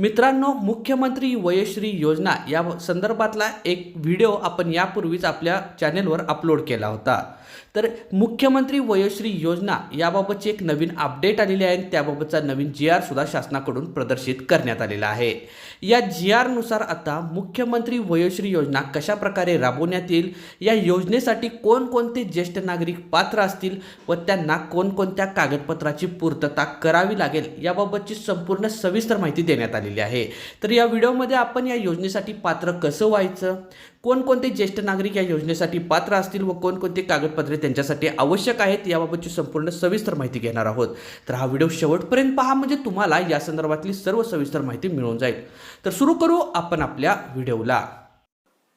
मित्रांनो मुख्यमंत्री वयश्री योजना या संदर्भातला एक व्हिडिओ आपण यापूर्वीच आपल्या चॅनेलवर अपलोड केला होता. तर मुख्यमंत्री वयोश्री योजना याबाबतची एक नवीन अपडेट आलेली आहे आणि त्याबाबतचा नवीन जी आर सुद्धा शासनाकडून प्रदर्शित करण्यात आलेला आहे. या जी आरनुसार आता मुख्यमंत्री वयोश्री योजना कशा प्रकारे राबवण्यात येईल या योजनेसाठी कोणकोणते ज्येष्ठ नागरिक पात्र असतील व त्यांना कोणकोणत्या कागदपत्राची पूर्तता करावी लागेल याबाबतची संपूर्ण सविस्तर माहिती देण्यात आली आलेली आहे. तर या व्हिडिओमध्ये आपण या योजनेसाठी पात्र कसं व्हायचं? कोणकोणते ज्येष्ठ नागरिक या योजनेसाठी पात्र असतील व कोणकोणते कागदपत्रे त्यांच्यासाठी आवश्यक आहेत याबाबतची संपूर्ण सविस्तर माहिती घेणार आहोत. तर हा व्हिडिओ शेवटपर्यंत पहा म्हणजे तुम्हाला या संदर्भातली सर्व सविस्तर माहिती मिळून जाईल. तर सुरू करू आपण आपल्या व्हिडिओला.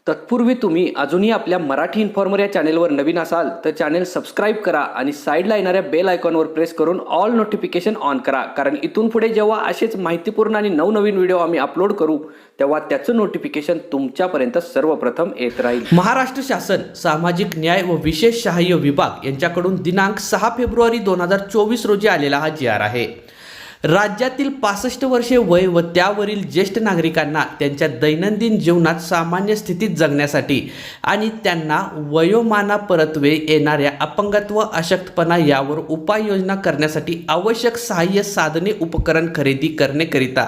तत्पूर्वी तुम्ही अजूनही आपल्या मराठी इन्फॉर्मर या चॅनेलवर नवीन असाल तर चॅनेल सबस्क्राईब करा आणि साईडला येणाऱ्या बेल आयकॉनवर प्रेस करून ऑल नोटिफिकेशन ऑन करा. कारण इथून पुढे जेव्हा असेच माहितीपूर्ण आणि नवनवीन व्हिडिओ आम्ही अपलोड करू तेव्हा त्याचं नोटिफिकेशन तुमच्यापर्यंत सर्वप्रथम येत राहील. महाराष्ट्र शासन सामाजिक न्याय व विशेष सहाय्य विभाग यांच्याकडून दिनांक सहा फेब्रुवारी दोन हजार चोवीस रोजी आलेला हा जी आर आहे. राज्यातील पासष्ट वर्षे वय व त्यावरील ज्येष्ठ नागरिकांना त्यांच्या दैनंदिन जीवनात सामान्य स्थितीत जगण्यासाठी आणि त्यांना वयोमानापरत्वे येणाऱ्या अपंगत्व अशक्तपणा यावर उपाययोजना करण्यासाठी आवश्यक सहाय्य साधने उपकरण खरेदी करण्याकरिता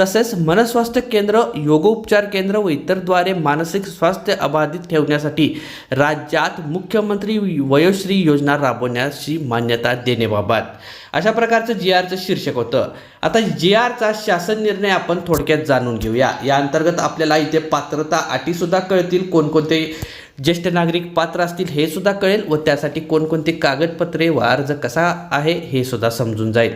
तसेच मनस्वास्थ्य केंद्र योगोपचार केंद्र व इतरद्वारे मानसिक स्वास्थ्य अबाधित ठेवण्यासाठी राज्यात मुख्यमंत्री वयोश्री योजना राबवण्याची मान्यता देण्याबाबत. अशा प्रकारचं जी आरचं शीर्षक होतं. आता जी आरचा शासन निर्णय आपण थोडक्यात जाणून घेऊया. या अंतर्गत आपल्याला इथे पात्रता अटीसुद्धा कळतील कोणकोणते ज्येष्ठ नागरिक पात्र असतील हे सुद्धा कळेल व त्यासाठी कोणकोणते कागदपत्रे व अर्ज कसा आहे हे सुद्धा समजून जाईल.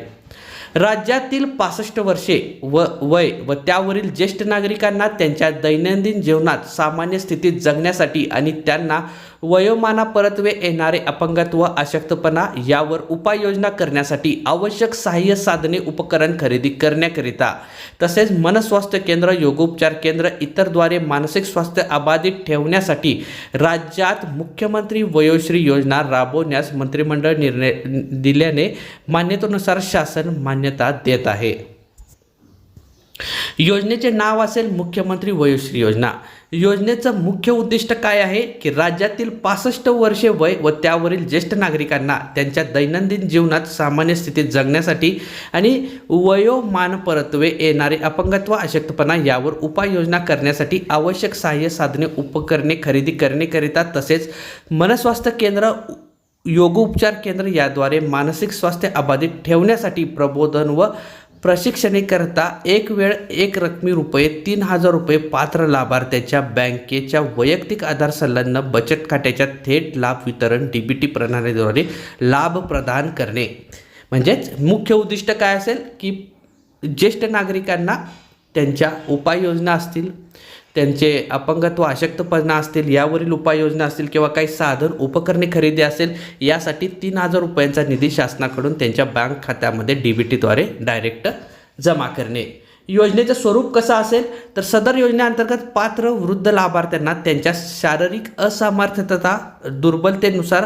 राज्यातील पासष्ट वर्षे व वय व त्यावरील ज्येष्ठ नागरिकांना त्यांच्या दैनंदिन जीवनात सामान्य स्थितीत जगण्यासाठी आणि त्यांना वयोमानापरत्वे येणारे अपंगत्व अशक्तपणा यावर उपाययोजना करण्यासाठी आवश्यक सहाय्य साधने उपकरण खरेदी करण्याकरिता. तसेच मनस्वास्थ्य केंद्र योगोपचार केंद्र इतरद्वारे मानसिक स्वास्थ्य अबाधित ठेवण्यासाठी राज्यात मुख्यमंत्री वयोश्री योजना राबवण्यास मंत्रिमंडळ निर्णय दिल्याने मान्यतेनुसार शासन मान्यता देत आहे. योजनेचे नाव असेल मुख्यमंत्री वयोश्री योजना. योजनेचं मुख्य उद्दिष्ट काय आहे? की राज्यातील पासष्ट वर्षे वय व त्यावरील ज्येष्ठ नागरिकांना त्यांच्या दैनंदिन जीवनात सामान्य स्थितीत जगण्यासाठी आणि वयोमानपरत्वे येणारे अपंगत्व अशक्तपणा यावर उपाययोजना करण्यासाठी आवश्यक सहाय्य साधने उपकरणे खरेदी करण्याकरिता तसेच मनस्वास्थ्य केंद्र योगोपचार केंद्र याद्वारे मानसिक स्वास्थ्य अबाधित ठेवण्यासाठी प्रबोधन व प्रशिक्षणेकरता एक वेळ एक रकमी रुपये तीन हजार रुपये पात्र लाभार्थ्याच्या बँकेच्या वैयक्तिक आधार सल्ल्यांना बचत खात्याच्या थेट लाभ वितरण डी बी टी प्रणालीद्वारे लाभ प्रदान करणे. म्हणजेच मुख्य उद्दिष्ट काय असेल की ज्येष्ठ नागरिकांना त्यांच्या उपाययोजना असतील त्यांचे अपंगत्व अशक्तपणा असतील यावरील उपाययोजना असतील किंवा काही साधन उपकरणे खरेदी असेल यासाठी तीन हजार रुपयांचा निधी शासनाकडून त्यांच्या बँक खात्यामध्ये डी बी टीद्वारे डायरेक्ट जमा करणे. योजनेचं स्वरूप कसं असेल? तर सदर योजनेअंतर्गत पात्र वृद्ध लाभार्थ्यांना त्यांच्या शारीरिक असामर्थ्यता दुर्बलतेनुसार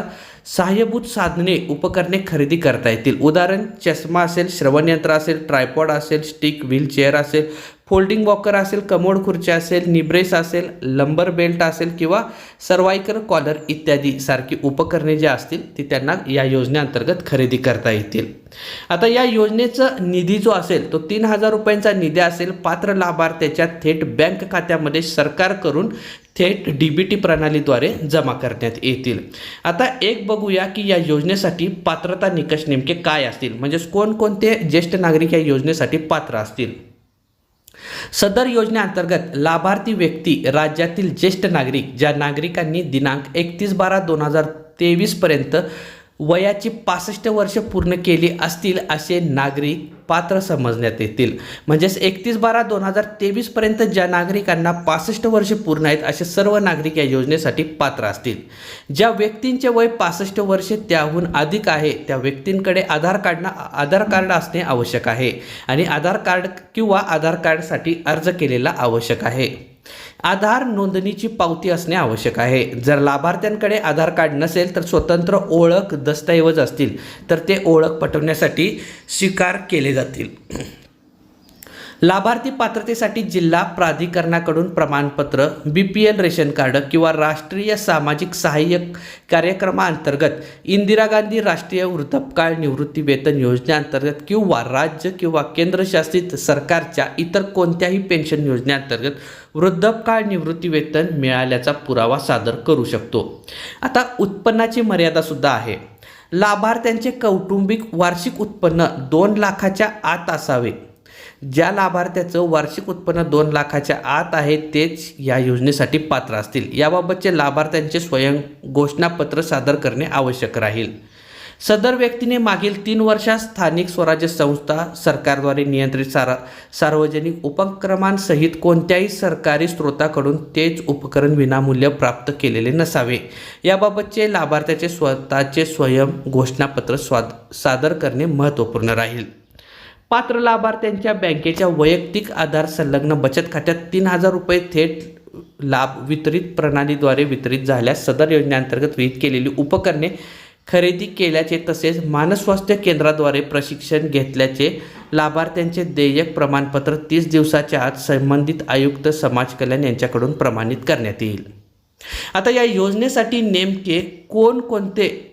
सहाय्यभूत साधने उपकरणे खरेदी करता येतील. उदाहरण चष्मा असेल श्रवणयंत्र असेल ट्रायपॉड असेल स्टिक व्हीलचेअर असेल फोल्डिंग वॉकर असेल कमोड खुर्ची असेल निब्रेस असेल लंबर बेल्ट असेल किंवा सर्वायकर कॉलर इत्यादी सारखी उपकरणे जी असतील ती त्यांना या योजनेअंतर्गत खरेदी करता येतील. आता या योजनेचं निधी जो असेल तो तीन हजार रुपयांचा निधी असेल पात्र लाभार्थ्याच्या थेट बँक खात्यामध्ये सरकारकडून थेट डी बी टी प्रणालीद्वारे जमा करण्यात येतील. आता एक बघूया की या योजनेसाठी पात्रता निकष नेमके काय असतील? म्हणजेच कोणकोणते ज्येष्ठ नागरिक या योजनेसाठी पात्र असतील? सदर योजनेअंतर्गत लाभार्थी व्यक्ती राज्यातील ज्येष्ठ नागरिक ज्या नागरिकांनी दिनांक एकतीस बारा दोन हजार तेवीसपर्यंत वयाची पासष्ट वर्ष पूर्ण केली असतील असे नागरिक पात्र समजण्यात येतील. म्हणजेच एकतीस बारा दोन हजार तेवीसपर्यंत ज्या नागरिकांना पासष्ट वर्ष पूर्ण आहेत असे सर्व नागरिक या योजनेसाठी पात्र असतील. ज्या व्यक्तींचे वय पासष्ट वर्षे त्याहून अधिक आहे त्या व्यक्तींकडे आधार कार्डना आधार कार्ड असणे आवश्यक आहे आणि आधार कार्ड किंवा आधार कार्डसाठी अर्ज केलेला आवश्यक आहे. आधार नोंदणीची पावती असणे आवश्यक आहे. जर लाभार्थ्यांकडे आधार कार्ड नसेल तर स्वतंत्र ओळख दस्तऐवज असतील तर ते ओळख पटवण्यासाठी स्वीकार केले जातील. लाभार्थी पात्रतेसाठी जिल्हा प्राधिकरणाकडून प्रमाणपत्र B P L ration card किंवा राष्ट्रीय सामाजिक सहाय्य कार्यक्रमाअंतर्गत इंदिरा गांधी राष्ट्रीय वृद्धपकाळ निवृत्ती वेतन योजनेअंतर्गत किंवा राज्य किंवा केंद्रशासित सरकारच्या इतर कोणत्याही पेन्शन योजनेअंतर्गत वृद्धपकाळ निवृत्ती वेतन मिळाल्याचा पुरावा सादर करू शकतो. आता उत्पन्नाची मर्यादासुद्धा आहे. लाभार्थ्यांचे कौटुंबिक वार्षिक उत्पन्न दोन लाखाच्या आत असावे. ज्या लाभार्थ्याचं वार्षिक उत्पन्न दोन लाखाच्या आत आहे तेच या योजनेसाठी पात्र असतील. याबाबतचे लाभार्थ्यांचे स्वयं घोषणापत्र सादर करणे आवश्यक राहील. सदर व्यक्तीने मागील तीन वर्षात स्थानिक स्वराज्य संस्था सरकारद्वारे नियंत्रित सारा सार्वजनिक उपक्रमांसहित कोणत्याही सरकारी स्रोताकडून तेच उपकरण विनामूल्य प्राप्त केलेले नसावे. याबाबतचे लाभार्थ्याचे स्वतःचे स्वयं घोषणापत्र स्वाद सादर करणे महत्त्वपूर्ण राहील. पात्र लाभार्थ्यांच्या बँकेच्या वैयक्तिक आधार संलग्न बचत खात्यात तीन हजार रुपये थेट लाभ वितरित प्रणालीद्वारे वितरित झाल्यास सदर योजनेअंतर्गत विहित केलेली उपकरणे खरेदी केल्याचे तसेच मानस्वास्थ्य केंद्राद्वारे प्रशिक्षण घेतल्याचे लाभार्थ्यांचे देयक प्रमाणपत्र तीस दिवसाच्या आत संबंधित आयुक्त समाज कल्याण यांच्याकडून प्रमाणित करण्यात येईल. आता या योजनेसाठी नेमके कोणकोणते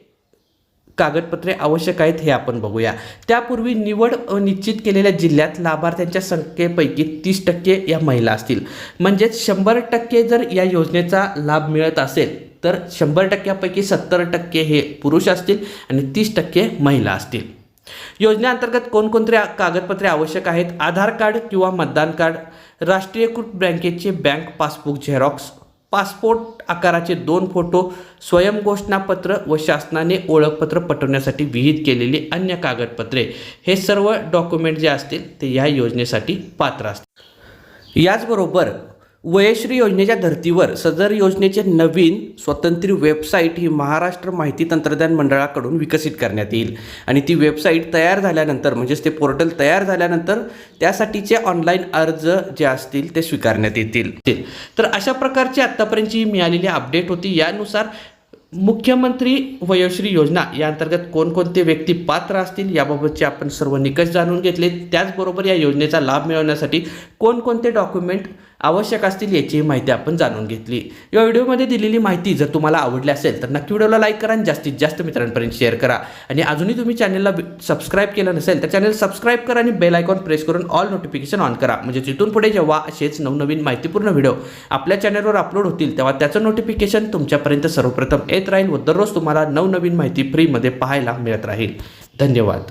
कागदपत्रे आवश्यक आहेत हे आपण बघूया. त्यापूर्वी निवड निश्चित केलेल्या जिल्ह्यात लाभार्थ्यांच्या संख्येपैकी तीस टक्के या महिला असतील. म्हणजेच शंभर टक्के जर या योजनेचा लाभ मिळत असेल तर शंभर टक्क्यापैकी सत्तर टक्के हे पुरुष असतील आणि तीस टक्के महिला असतील. योजनेअंतर्गत कोणकोणते कागदपत्रे आवश्यक आहेत? आधार कार्ड किंवा मतदान कार्ड राष्ट्रीयकृत बँकेचे बँक पासबुक झेरॉक्स पासपोर्ट आकाराचे दोन फोटो स्वयंघोषणापत्र व शासनाने ओळखपत्र पटवण्यासाठी विहित केलेली अन्य कागदपत्रे. हे सर्व डॉक्युमेंट जे असतील ते या योजनेसाठी पात्र असतील. याचबरोबर वयश्री योजनेच्या धर्तीवर सदर योजनेचे नवीन स्वतंत्र वेबसाईट ही महाराष्ट्र माहिती तंत्रज्ञान मंडळाकडून विकसित करण्यात येईल. आणि ती वेबसाईट तयार झाल्यानंतर म्हणजेच ते पोर्टल तयार झाल्यानंतर त्यासाठीचे ऑनलाईन अर्ज जे असतील ते स्वीकारण्यात येतील. तर अशा प्रकारची आत्तापर्यंतची मिळालेली अपडेट होती. यानुसार मुख्यमंत्री वयोश्री योजना या अंतर्गत कोणकोणते व्यक्ती पात्र असतील याबाबतचे आपण सर्व निकष जाणून घेतले त्याचबरोबर या योजनेचा लाभ मिळवण्यासाठी कोणकोणते डॉक्युमेंट आवश्यक असतील याची माहिती आपण जाणून घेतली. या व्हिडिओमध्ये दिलेली माहिती जर तुम्हाला आवडली असेल तर नक्की व्हिडिओला लाईक करा आणि जास्तीत जास्त मित्रांपर्यंत शेअर करा. आणि अजूनही तुम्ही चॅनलला सबस्क्राईब केलं नसेल तर चॅनल सबस्क्राईब करा आणि बेल आयकॉन प्रेस करून ऑल नोटिफिकेशन ऑन करा. म्हणजे तिथून पुढे जेव्हा असेच नवनवीन माहितीपूर्ण व्हिडिओ आपल्या चॅनलवर अपलोड होतील तेव्हा त्याचं नोटिफिकेशन तुमच्यापर्यंत सर्वप्रथम येत राहील व दररोज तुम्हाला नवनवीन माहिती फ्रीमध्ये पाहायला मिळत राहील. धन्यवाद.